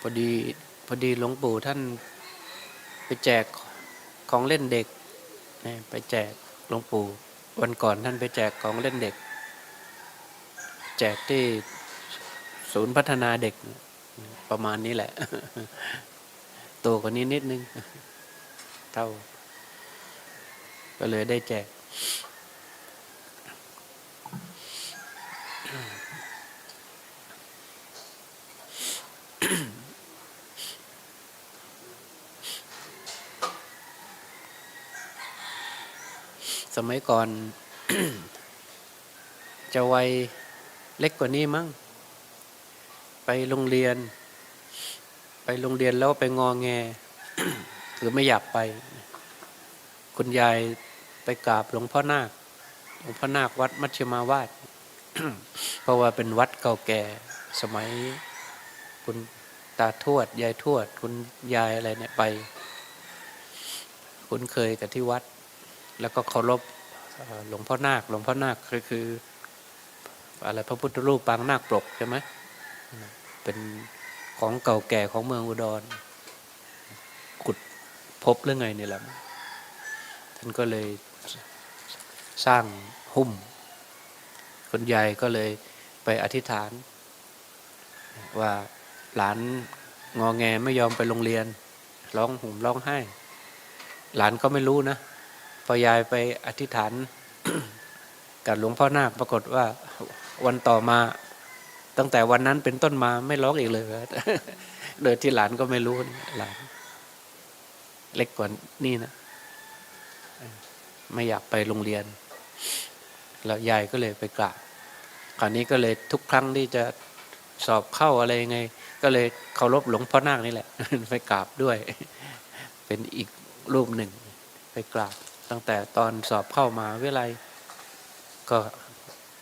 พอดีพอดีหลวงปู่ท่านไปแจกของเล่นเด็กนะไปแจกหลวงปู่วันก่อนท่านไปแจกของเล่นเด็ก แจกที่ศูนย์พัฒนาเด็กประมาณนี้แหละโตกว่านี้นิดนึง เท่า ก็เลยได้แจก มัยก่อน จะวัยเล็กกว่านี้มั้ง ไปโรงเรียน ไปโรงเรียนแล้วไปงอแงหรือไม่อยากไป คุณยายไปกราบหลวงพ่อนาค หลวงพ่อนาควัดมัชฌิมาวาดเพราะว่าเป็นวัดเก่าแก่สมัยคุณตาทวด ยายทวด คุณยายอะไรเนี่ยไป คุ้นเคยกับที่วัด แล้วก็เคารพหลวงพ่อนาค หลวงพ่อนาคก็คืออะไรพระพุทธรูปปางนาคปลกใช่ไหมเป็นของเก่าแก่ของเมืองอุดรขุดพบเรื่องไงนี่แหละท่านก็เลยสร้างหุ้มคุณยายก็เลยไปอธิษฐาน ว่าหลานงอแงไม่ยอมไปโรงเรียน ร้องห่มร้องไห้ หลานก็ไม่รู้นะ พอยายไปอธิษฐานกับหลวงพ่อนาคปรากฏว่าวันต่อมาตั้งแต่วันนั้นเป็นต้นมาไม่ร้องอีกเลยโดยที่หลานก็ไม่รู้หลาน เล็กกว่านี่นะไม่อยากไปโรงเรียน แล้วยายก็เลยไปกราบคราวนี้ก็เลยทุกครั้งที่จะสอบเข้าอะไรยังไง ก็เลยเคารพหลวงพ่อนาคนี่แหละ ไปกราบด้วย เป็นอีกรูปหนึ่ง ไปกราบ ตั้งแต่ตอนสอบเข้ามาวิไลก็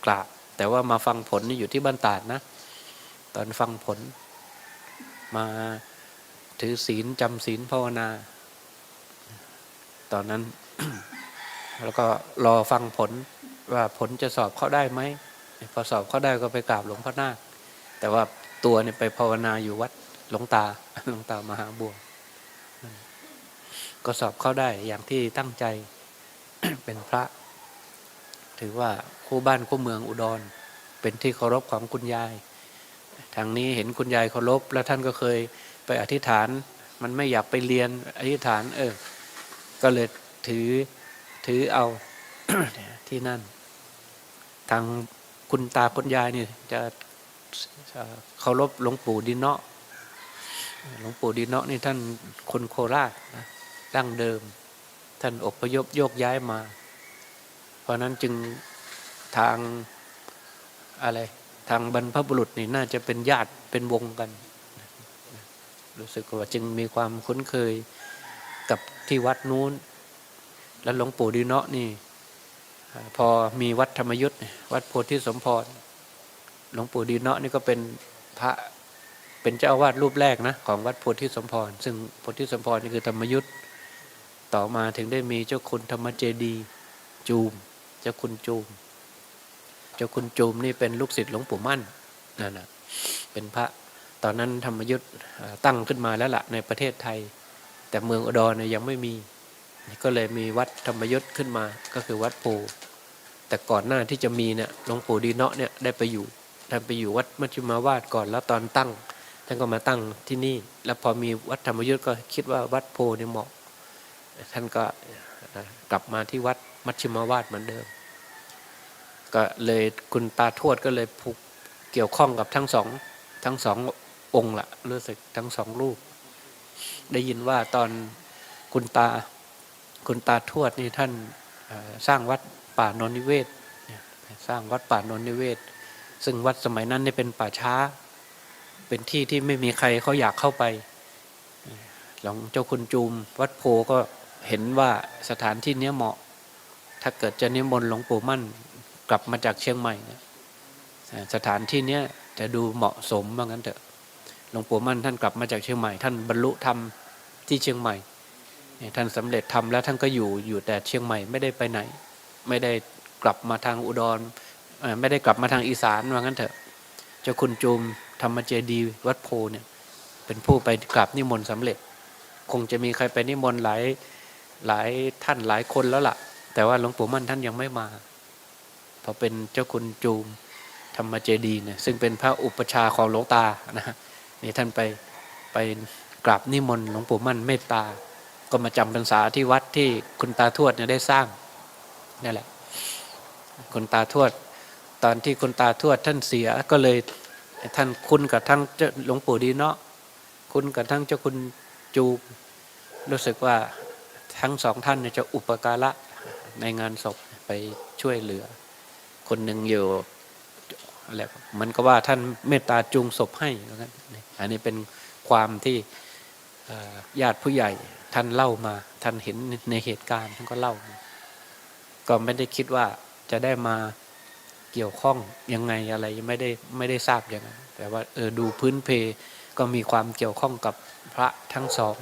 กราบแต่ว่ามาฟังผลนี่อยู่ที่บ้านตาดนะ ตอนฟังผล มาถือศีลจำศีลภาวนา ตอนนั้น แล้วก็รอฟังผลว่าผลจะสอบเข้าได้ไหมพอสอบเข้าได้ก็ไปกราบหลวงพ่อนาคแต่ว่าตัวเนี่ยไปภาวนาอยู่วัดหลวงตาหลวงตามหาบัวก็สอบเข้าได้อย่างที่ตั้งใจ เป็นพระ ถือว่าคู่บ้านคู่เมืองอุดร เป็นที่เคารพของคุณยาย ทางนี้เห็นคุณยายเคารพ แล้วท่านก็เคยไปอธิษฐาน มันไม่อยากไปเรียนอธิษฐาน เออ ก็เลยถือถือเอาที่นั่น ทางคุณตาคุณยายนี่จะเคารพหลวงปู่ดินเนาะหลวงปู่ดินเนาะนี่ท่านคนโคราชนะดั้งเดิม ท่านอพยพโยกย้ายมา เพราะนั้นจึงทางอะไรทางบรรพบุรุษนี่น่าจะเป็นญาติเป็นวงกัน รู้สึกว่าจึงมีความคุ้นเคยกับที่วัดนู้น แล้วหลวงปู่ดีเนาะนี่ พอมีวัดธรรมยุทธ์วัดโพธิสมพรหลวงปู่ดีเนาะนี่ก็เป็นพระเป็นเจ้าอาวาสรูปแรกนะของวัดโพธิสมพร ซึ่งโพธิสมพรนี่คือธรรมยุทธ์ ต่อมาถึงได้มีเจ้าคุณธรรมเจดีจูม เจ้าคุณจูม เจ้าคุณจูมนี่เป็นลูกศิษย์หลวงปู่มั่นนั่นนะเป็นพระตอนนั้นธรรมยุทธ์ตั้งขึ้นมาแล้วละ่ะในประเทศไทย แต่เมืองอุดรเนี่ยยังไม่มี ก็เลยมีวัดธรรมยุทธ์ขึ้นมาก็คือวัดปูแต่ก่อนหน้าที่จะมีเนี่ยหลวงปู่ดีเนาะเนี่ยได้ไปอยู่ท่านไปอยู่วัดมัชฌิมาวาดก่อนแล้วตอนตั้งท่านก็มาตั้งที่นี่ แล้วพอมีวัดธรรมยุทธ์ก็คิดว่าวัดโพเนี่ยเหมาะ ท่านก็กลับมาที่วัดมัชฌิมาวาดเหมือนเดิม ก็เลยคุณตาทวดก็เลยผูกเกี่ยวข้องกับทั้งสองทั้งสององค์ละรู้สึกทั้งสองรูป ได้ยินว่าตอนคุณตาคุณตาทวดนี่ท่านสร้างวัดป่านนนิเวศสร้างวัดป่านนนิเวศ ซึ่งวัดสมัยนั้นเนี่ยเป็นป่าช้า เป็นที่ที่ไม่มีใครเขาอยากเข้าไป หลวงเจ้าคุณจูม วัดโพก็ เห็นว่าสถานที่เนี้ยเหมาะ ถ้าเกิดจะนิมนต์หลวงปู่มั่นกลับมาจากเชียงใหม่เนี่ยสถานที่เนี้ยจะดูเหมาะสมว่างั้นเถอะหลวงปู่มั่นท่านกลับมาจากเชียงใหม่ ท่านบรรลุธรรมที่เชียงใหม่ท่านสำเร็จทำแล้วท่านก็อยู่อยู่แต่เชียงใหม่ไม่ได้ไปไหน ไม่ได้กลับมาทางอุดรไม่ได้กลับมาทางอีสานว่างั้นเถอะเจ้าคุณจูมธรรมเจดีวัดโพเนี่ยเป็นผู้ไปกราบนิมนต์สำเร็จ คงจะมีใครไปนิมนต์หลาย หลายท่านหลายคนแล้วล่ะ แต่ว่าหลวงปู่มั่นท่านยังไม่มาพราะเป็นเจ้าคุณจูมธรรมเจดีเนี่ยซึ่งเป็นพระอุปชาของหลวงตานะนี่ท่านไปไปกราบนิมนต์หลวงปู่มั่นเมตตา ก็มาจำพรรษาที่วัดที่คุณตาทวดเนี่ยได้สร้างนี่แหละ คุณตาทวด ตอนที่คุณตาทวดท่านเสียก็เลยท่านคุ้นกับทั้งหลวงปู่ดีเนาะคุ้นกับทั้งเจ้าคุณจูรู้สึกว่า ทั้งสองท่านจะอุปการะในงานศพไปช่วยเหลือ คนหนึ่งอยู่อะไรมันก็ว่าท่านเมตตาจูงศพให้ว่างั้นอันนี้เป็นความที่ญาติผู้ใหญ่ท่านเล่ามา ท่านเห็นในเหตุการณ์ท่านก็เล่ามาก็ไม่ได้คิดว่าจะได้มาเกี่ยวข้องยังไงอะไรไม่ได้ไม่ได้ทราบอย่างนั้นแต่ว่าเออดูพื้นเพก็มีความเกี่ยวข้องกับพระทั้งสอง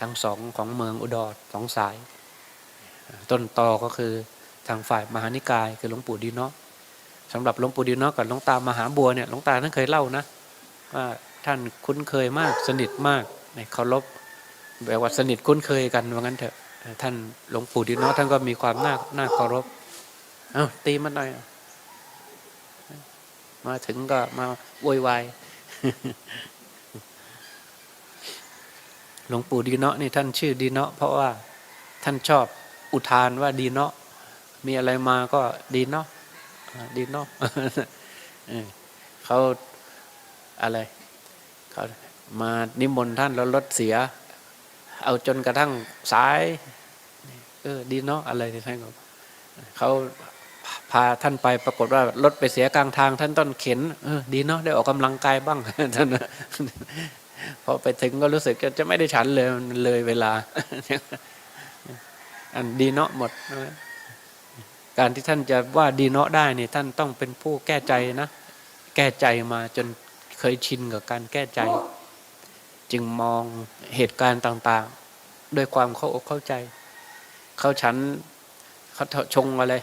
ทั้งสองของเมืองอุดรสองสาย ต้นตอก็คือทางฝ่ายมหานิกายคือหลวงปู่ดีเนาะสำหรับหลวงปู่ดีเนาะกับหลวงตามหาบัวเนี่ยหลวงตาท่านเคยเล่านะว่าท่านคุ้นเคยมากสนิทมากในเคารพแบบว่าสนิทคุ้นเคยกันว่างั้นเถอะท่านหลวงปู่ดีเนาะท่านก็มีความน่าน่าเคารพเอาตีมันหน่อยมาถึงก็มาโวยวาย หลวงปู่ดีเนาะนี่ท่านชื่อดีเนาะเพราะว่าท่านชอบอุทานว่าดีเนาะมีอะไรมาก็ดีเนาะดีเนาะเขาอะไรเขามานิมนต์ท่านแล้วรถเสีย เอาจนกระทั่งสายเออดีเนาะอะไรที่ท่านก็เขาพาท่านไปปรากฏว่ารถไปเสียกลางทาง ท่านต้นเข็นเออดีเนาะได้ออกกำลังกายบ้างท่าน พอไปถึงก็รู้สึกจะจะไม่ได้ฉันเลยมันเลยเวลา อันดีเนาะหมด การที่ท่านจะว่าดีเนาะได้เนี่ยท่านต้องเป็นผู้แก้ใจนะ แก้ใจมาจนเคยชินกับการแก้ใจ จึงมองเหตุการณ์ต่าง ๆ ด้วยความเข้าอกเข้าใจ เขาฉันเขาชงอะไร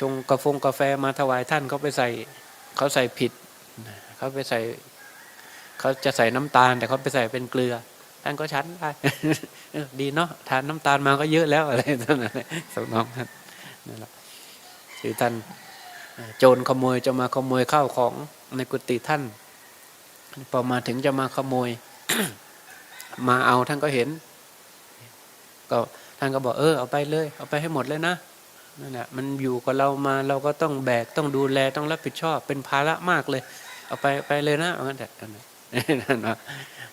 ชงกาแฟกาแฟมาถวายท่านเขาไปใส่ เขาใส่ผิดเขาไปใส่ เขาจะใส่น้ำตาล แต่เขาไปใส่เป็นเกลือท่านก็ชั้นได้ดีเนาะทานน้ำตาลมาก็เยอะแล้วอะไรท่านนั้นสำนองท่านนั่นแหละคือท่านโจรขโมยจะมาขโมยข้าวของในกุฏิท่าน พอมาถึงจะมาขโมย มาเอาท่านก็เห็น ก็ท่านก็บอกเออเอาไปเลย เอาไปให้หมดเลยนะนั่นแหละมันอยู่กับเรามาเราก็ต้องแบกต้องดูแลต้องรับผิดชอบเป็นภาระมากเลย เอาไปไปเลยนะเอางั้นแต่ นั่นน่ะนั่นนะ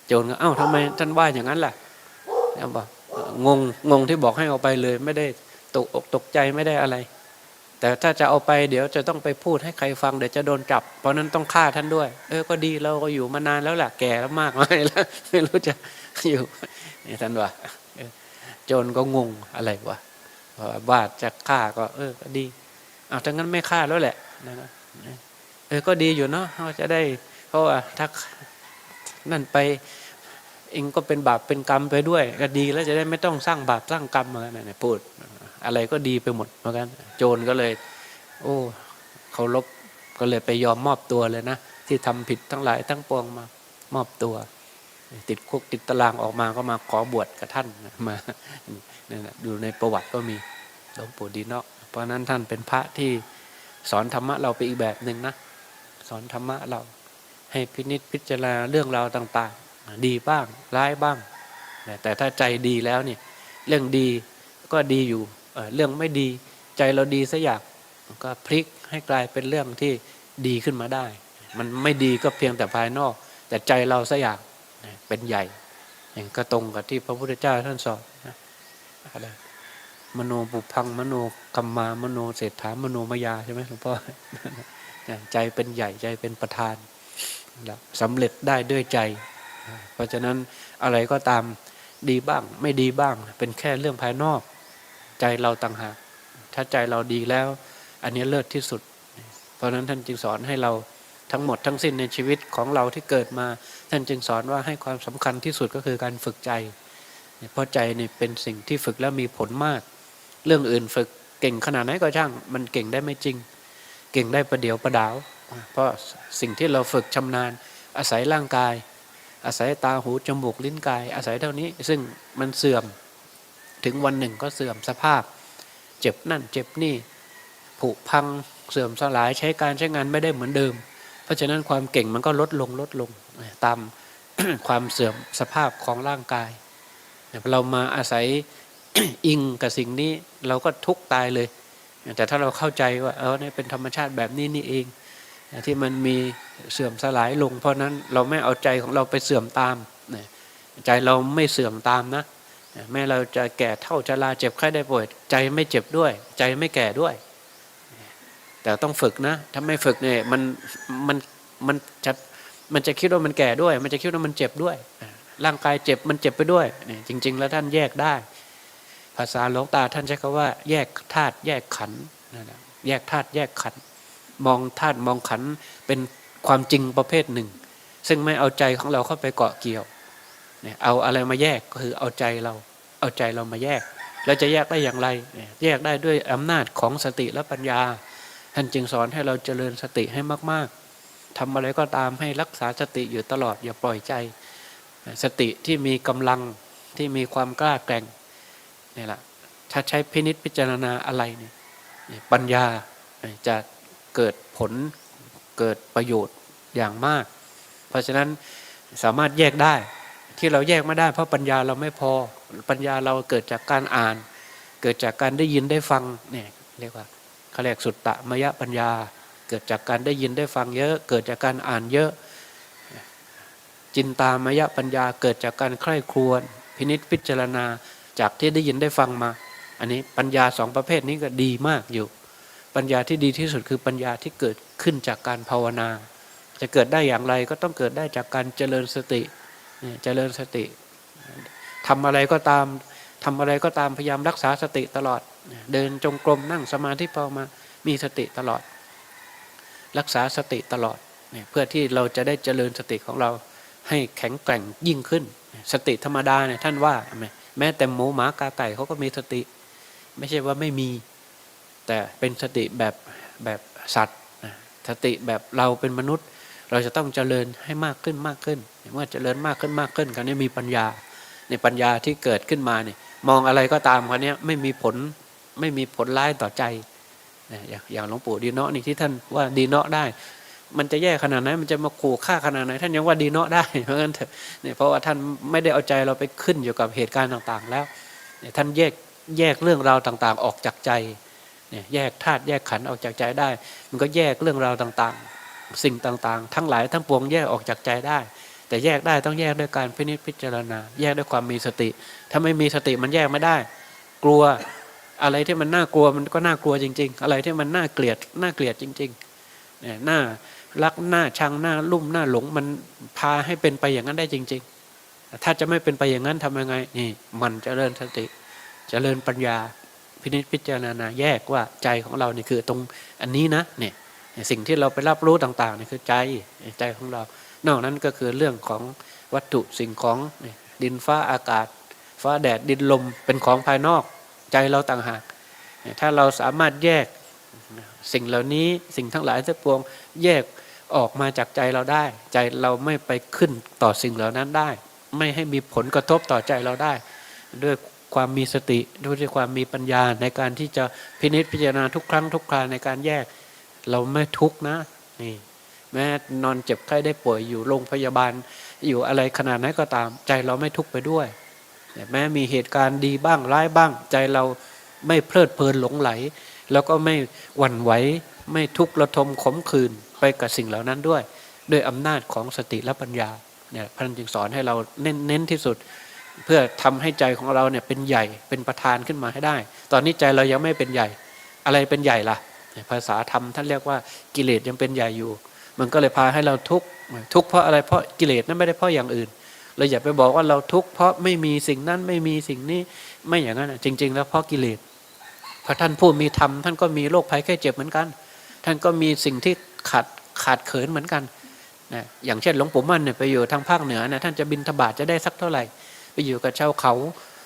โจรก็เอ้าทำไมท่านว่าอย่างนั้นล่ะแล้วบอกงงงงที่บอกให้เอาไปเลย ไม่ได้ตกอกตกใจไม่ได้อะไร แต่ถ้าจะเอาไปเดี๋ยวจะต้องไปพูดให้ใครฟังเดี๋ยวจะโดนจับ เพราะนั้นต้องฆ่าท่านด้วย เออก็ดีเราก็อยู่มานานแล้วแหละแก่แล้วมากไม่แล้วไม่รู้จะอยู่นี่ท่านว่าโจรก็งงอะไรวะวาบาทจะฆ่าก็ เออก็ดีเอาถ้างั้นไม่ฆ่าแล้วแหละนะเออก็ดีอยู่เนาะเราจะได้เพราะว่าถ้า นั่นไปเองก็เป็นบาปเป็นกรรมไปด้วย ก็ดีแล้วจะได้ไม่ต้องสร้างบาปสร้างกรรมเหมือนกันนะพูด อะไรก็ดีไปหมดเหมือนกัน โจรก็เลย โอ้เขารบก็เลยไปยอมมอบตัวเลยนะ ที่ทำผิดทั้งหลายทั้งปวงมามอบตัว ติดคุกติดตารางออกมาก็มาขอบวชกับท่านมาเนี่นะดูในประวัติก็มีหลวงปู่ดีเนาะเพราะนั้นท่านเป็นพระที่สอนธรรมะเราไปอีกแบบหนึ่งนะ สอนธรรมะเรา ให้พินิจพิจารณาเรื่องราวต่างๆ ดีบ้างร้ายบ้าง แต่ถ้าใจดีแล้วเนี่ยเรื่องดีก็ดีอยู่เรื่องไม่ดีใจเราดีสักอย่างก็พลิกให้กลายเป็นเรื่องที่ดีขึ้นมาได้ มันไม่ดีก็เพียงแต่ภายนอก แต่ใจเราสักอย่างเป็นใหญ่อย่างก็ตรงกับที่พระพุทธเจ้าท่านสอนนะอะไรมโนปุพังมโนกัมมามโนเศรษฐามโนมายาใช่ไหมหลวงพ่อใจเป็นใหญ่ใจเป็นประธาน สำเร็จได้ด้วยใจ เพราะฉะนั้นอะไรก็ตามดีบ้าง ไม่ดีบ้าง เป็นแค่เรื่องภายนอก ใจเราต่างหากถ้าใจเราดีแล้ว อันนี้เลิศที่สุด เพราะฉะนั้นท่านจึงสอนให้เราทั้งหมดทั้งสิ้นในชีวิตของเราที่เกิดมา ท่านจึงสอนว่าให้ความสำคัญที่สุดก็คือการฝึกใจ เพราะใจนี่เป็นสิ่งที่ฝึกแล้วมีผลมาก เรื่องอื่นฝึกเก่งขนาดไหนก็ช่าง มันเก่งได้ไม่จริง เก่งได้ประเดี๋ยวประดาว เพราะสิ่งที่เราฝึกชำนาญ อาศัยร่างกาย อาศัยตาหูจมูกลิ้นกาย อาศัยเท่านี้ซึ่งมันเสื่อมถึงวันหนึ่งก็เสื่อมสภาพ เจ็บนั่นเจ็บนี่ผุพังเสื่อมสลายใช้การใช้งานไม่ได้เหมือนเดิม เพราะฉะนั้นความเก่งมันก็ลดลงลดลงตามความเสื่อมสภาพของร่างกาย เรามาอาศัยอิงกับสิ่งนี้เราก็ทุกตายเลย แต่ถ้าเราเข้าใจว่าเออนี่เป็นธรรมชาติแบบนี้นี่เอง ที่มันมีเสื่อมสลายลง เพราะนั้นเราไม่เอาใจของเราไปเสื่อมตามใจเราไม่เสื่อมตามนะแม้เราจะแก่เท่าชราเจ็บไข้ได้ป่วย ใจไม่เจ็บด้วย ใจไม่แก่ด้วย แต่ต้องฝึกนะ ถ้าไม่ฝึกเนี่ยมันมันมันจะมันจะคิดว่ามันแก่ด้วย มันจะคิดว่ามันเจ็บด้วย ร่างกายเจ็บมันเจ็บไปด้วยเนี่ยจริง ๆ แล้วท่านแยกได้ ภาษาหลวงตาท่านใช้คำว่า แยกธาตุแยกขันธ์นั่นแหละแยกธาตุแยกขันธ์ มองธาตุมองขันเป็นความจริงประเภทหนึ่ง ซึ่งไม่เอาใจของเราเข้าไปเกาะเกี่ยวเนี่ยเอาอะไรมาแยกก็คือเอาใจเรา เอาใจเรามาแยกเราจะแยกได้อย่างไร แยกได้ด้วยอำนาจของสติและปัญญา ท่านจึงสอนให้เราเจริญสติให้มาก ๆทำอะไรก็ตามให้รักษาสติอยู่ตลอดอย่าปล่อยใจ สติที่มีกำลังที่มีความกล้าแกร่งนี่แหละถ้าใช้พินิษพิจารณาอะไรเนี่ยปัญญาจะ เกิดผลเกิดประโยชน์อย่างมาก เพราะฉะนั้นสามารถแยกได้ที่เราแยกไม่ได้ เพราะปัญญาเราไม่พอปัญญาเราเกิดจากการอ่าน เกิดจากการได้ยินได้ฟังเนี่ยเรียกว่าเขาเรียกสุตตะมยปัญญา เกิดจากการได้ยินได้ฟังเยอะ เกิดจากการอ่านเยอะ จินตามยปัญญา เกิดจากการใคร่ครวญพินิษพิจารณาจากที่ได้ยินได้ฟังมา อันนี้ปัญญาสองประเภทนี้ก็ดีมากอยู่ ปัญญาที่ดีที่สุดคือปัญญาที่เกิดขึ้นจากการภาวนา จะเกิดได้อย่างไรก็ต้องเกิดได้จากการเจริญสติเจริญสติทำอะไรก็ตามทำอะไรก็ตามพยายามรักษาสติตลอด เดินจงกรมนั่งสมาธิพอมามีสติตลอด รักษาสติตลอดเพื่อที่เราจะได้เจริญสติของเราให้แข็งแกร่งยิ่งขึ้น สติธรรมดาเนี่ยท่านว่า แม้แต่หมูหมากาไก่เขาก็มีสติ ไม่ใช่ว่าไม่มี แต่เป็นสติแบบแบบสัตว์สติแบบเราเป็นมนุษย์ เราจะต้องเจริญให้มากขึ้นมากขึ้น เมื่อเจริญมากขึ้นมากขึ้นคราวนี้มีปัญญาในปัญญาที่เกิดขึ้นมาเนี่ยมองอะไรก็ตามคราวนี้ไม่มีผลไม่มีผลร้ายต่อใจอย่างหลวงปู่ดีเนาะนี่ที่ท่านว่าดีเนาะได้ มันจะแย่ขนาดไหนมันจะมาขู่ฆ่าขนาดไหนท่านยังว่าดีเนาะได้เพราะงั้นเถอะเนี่ยเพราะว่าท่านไม่ได้เอาใจเราไปขึ้นอยู่กับเหตุการณ์ต่างๆ แล้วเนี่ยท่านแยกแยกเรื่องราวต่างๆ ออกจากใจ เนี่ยแยกธาตุแยกขันออกจากใจได้ มันก็แยกเรื่องราวต่างๆ สิ่งต่างๆ ทั้งหลายทั้งปวงแยกออกจากใจได้ แต่แยกได้ต้องแยกด้วยการพินิจพิจารณา แยกด้วยความมีสติ ถ้าไม่มีสติมันแยกไม่ได้ กลัวอะไรที่มันน่ากลัวมันก็น่ากลัวจริง ๆ อะไรที่มันน่าเกลียดน่าเกลียดจริงๆเนี่ยน่ารักหน้าชังหน้าลุ่มหน้าหลงมันพาให้เป็นไปอย่างนั้นได้จริง ๆ ถ้าจะไม่เป็นไปอย่างนั้นทำยังไงนี่มันจะเริญสติจเจริญปัญญา พินิจพิจารณาแยกว่าใจของเราเนี่ยคือตรงอันนี้นะเนี่ยสิ่งที่เราไปรับรู้ต่างๆเนี่ยคือใจใจของเรา นอกนั้นก็คือเรื่องของวัตถุสิ่งของดินฟ้าอากาศ ฟ้าแดดดินลมเป็นของภายนอกใจเราต่างหาก ถ้าเราสามารถแยกสิ่งเหล่านี้สิ่งทั้งหลายทั้งปวงแยกออกมาจากใจเราได้ ใจเราไม่ไปขึ้นต่อสิ่งเหล่านั้นได้ ไม่ให้มีผลกระทบต่อใจเราได้ ด้วย ความมีสติด้วยความมีปัญญาในการที่จะพินิจพิจารณาทุกครั้งทุกคราในการแยก เราไม่ทุกนะนี่แม้นอนเจ็บไข้ได้ป่วยอยู่โรงพยาบาล อยู่อะไรขนาดไหนก็ตาม ใจเราไม่ทุกไปด้วย แม้มีเหตุการณ์ดีบ้างร้ายบ้าง ใจเราไม่เพลิดเพลินหลงไหล แล้วก็ไม่หวั่นไหวไม่ทุกข์ระทมขมขื่นไปกับสิ่งเหล่านั้นด้วย ด้วยอำนาจของสติและปัญญาเนี่ยพระนจึงสอนให้เราเน้นเน้นที่สุด เพื่อทำให้ใจของเราเนี่ยเป็นใหญ่เป็นประธานขึ้นมาให้ได้ ตอนนี้ใจเรายังไม่เป็นใหญ่ อะไรเป็นใหญ่ล่ะ ภาษาธรรมท่านเรียกว่ากิเลสยังเป็นใหญ่อยู่ มันก็เลยพาให้เราทุกข์ทุกข์เพราะอะไรเพราะกิเลสนั้นไม่ได้เพราะอย่างอื่นเราอย่าไปบอกว่าเราทุกข์เพราะไม่มีสิ่งนั้นไม่มีสิ่งนี้ไม่อย่างนั้นจริง ๆ แล้วเพราะกิเลสพระท่านผู้มีธรรมท่านก็มีโรคภัยแค่เจ็บเหมือนกัน ท่านก็มีสิ่งที่ขาดขาดเขินเหมือนกันนะอย่างเช่นหลวงปู่มั่นเนี่ยไปอยู่ทางภาคเหนือนะท่านจะบินทบาทจะได้สักเท่าไหร่ อยู่กับชาวเขา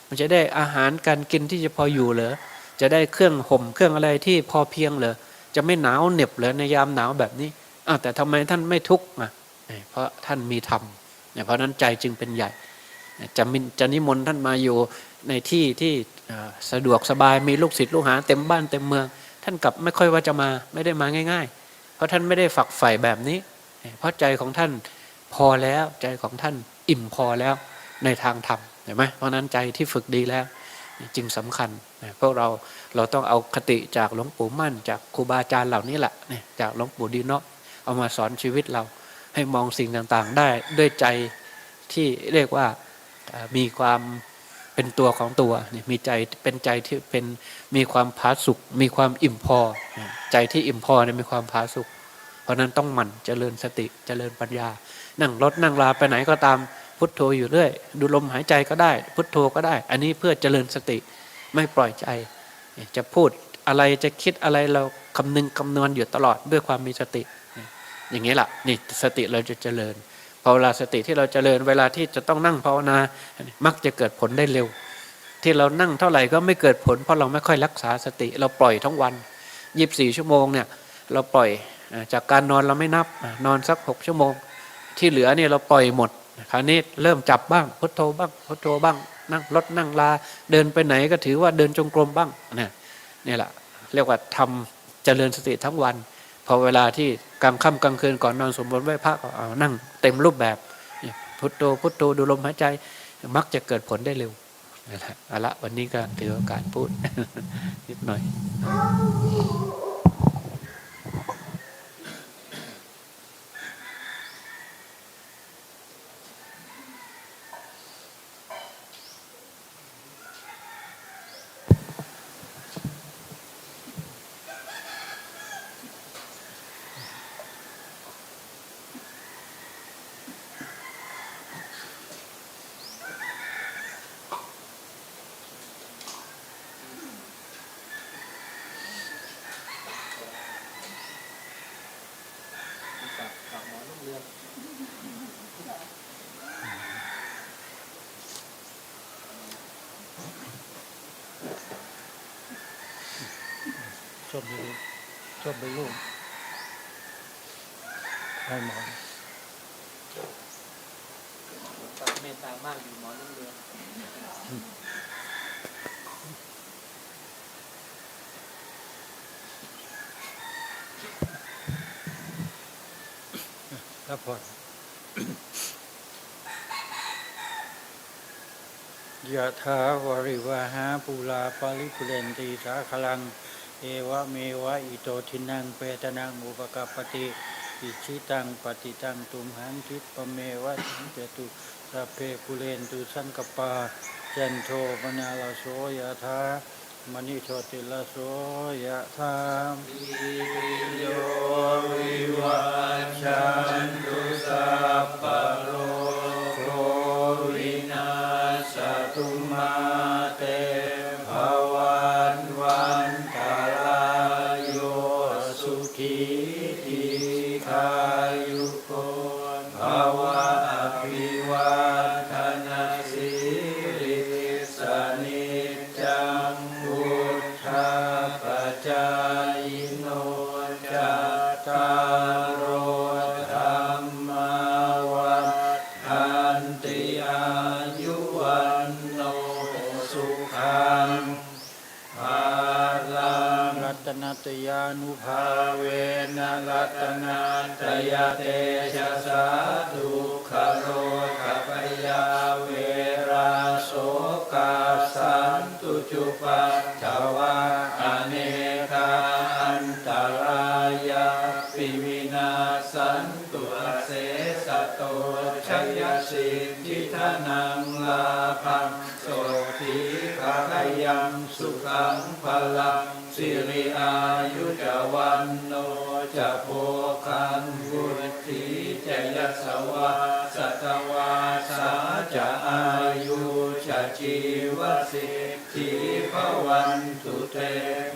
มันจะได้อาหารการกินที่จะพออยู่เหรอจะได้เครื่องห่มเครื่องอะไรที่พอเพียงเหรอจะไม่หนาวเหน็บเหรอในยามหนาวแบบนี้อ้าวแต่ทำไมท่านไม่ทุกข์อะเพราะท่านมีธรรมเนี่ยเพราะนั้นใจจึงเป็นใหญ่จะมินจะนิมนต์ท่านมาอยู่ในที่ที่สะดวกสบายมีลูกศิษย์ลูกหาเต็มบ้านเต็มเมือง ท่านกลับไม่ค่อยว่าจะมาไม่ได้มาง่าย ๆ เพราะท่านไม่ได้ฝักใฝ่แบบนี้ เพราะใจของท่านพอแล้วใจของท่านอิ่มพอแล้ว ในทางธรรมเห็นไหมเพราะนั้นใจที่ฝึกดีแล้วจึงสำคัญนะพวกเราเราต้องเอาคติจากหลวงปู่มั่น จากครูบาอาจารย์เหล่านี้แหละเนี่ยจากหลวงปู่ดีเนาะเอามาสอนชีวิตเรา ให้มองสิ่งต่างๆ ได้ด้วยใจที่เรียกว่ามีความเป็นตัวของตัวนี่มีใจเป็นใจที่เป็นมีความผาสุกมีความอิ่มพอ ใจที่อิ่มพอเนี่ยมีความผาสุกเพราะนั้นต้องหมั่นเจริญสติเจริญปัญญา นั่งรถนั่งลาไปไหนก็ตาม พุทโธอยู่เรื่อย ดูลมหายใจก็ได้ พุทโธก็ได้ อันนี้เพื่อเจริญสติไม่ปล่อยใจ จะพูดอะไรจะคิดอะไรเราคำนึงคำนวณอยู่ตลอดด้วยความมีสติ อย่างนี้แหละนี่สติเราจะเจริญพอเวลาสติที่เราเจริญเวลาที่จะต้องนั่งภาวนา มักจะเกิดผลได้เร็ว ที่เรานั่งเท่าไหร่ก็ไม่เกิดผล เพราะเราไม่ค่อยรักษาสติ เราปล่อยทั้งวันยีิบสี่ชั่วโมงเนี่ยเราปล่อยจากการนอนเราไม่นับนอนสักหกชั่วโมง ที่เหลือเนี่ยเราปล่อยหมด คราวนี้เริ่มจับบ้างพุทโธบ้างพุทโธบ้าง นั่งรถนั่งลา เดินไปไหนก็ถือว่าเดินจงกรมบ้างนี่นี่แหละเรียกว่าทำเจริญสติทั้งวัน พอเวลาที่กลางค่ำกลางคืนก่อนนอนสมบูรณ์ไหว้พระก็เอานั่งเต็มรูปแบบพุทโธพุทโธดูลมหายใจมักจะเกิดผลได้เร็วนะเอาละวันนี้ก็ถือโอกาสพูดนิดหน่อย ชอบไปลูกชอบไปลูกให้หมอนเมตตามากอยู่หมอนุ่งเรืองรับผ่อนยะถาวาริวาหาปูลาปาริปุเรนตีสาคลัง เอวะเมวะอิโตทินังเปตนังอุปกปปติ อิชิตังปฏิตังตุมหันทิปเมวะสันเจตุสัพเพปุเรนตุสังกปาจันโทปนาลโสยะถามณิโชติลโสยะถาโยวิวัชชันตุสัพพโล ตนาตยเตชะสาธุขโรขปยาเวราโสกาสันตุจุปัฏวาอเนกาอันตรายาปิวินาสันตุอาเสสโตชัยสิทธิธนังลาภังโสติภาคยังสุขังพลังสิริอายุจวันโน จะโพคันบุติจยสวะสัตวาสาจะอายุจะชีวสิทธิภวันตุเต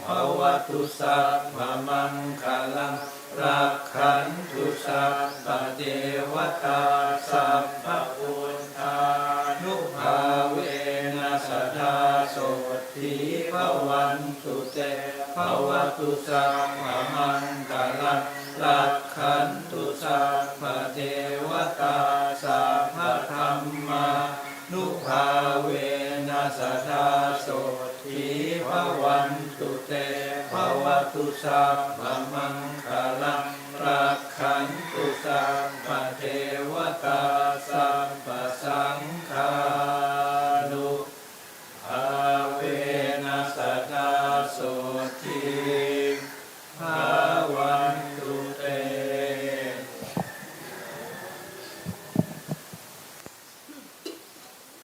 ภวตุสัพพมังคลังรักขันตุสัพพเทวตาสัพพะพุทธานุภาเวนัสทธาโสติภวันตุเต ภวตุสัพพมันตลังลักขันตุสัพพเทวตาสัพธรรมานุภาเวนัสทาโสทีภวันตุเตภวตุสัพพมังคลังรักขันตุสัพพเทวตาสัพพ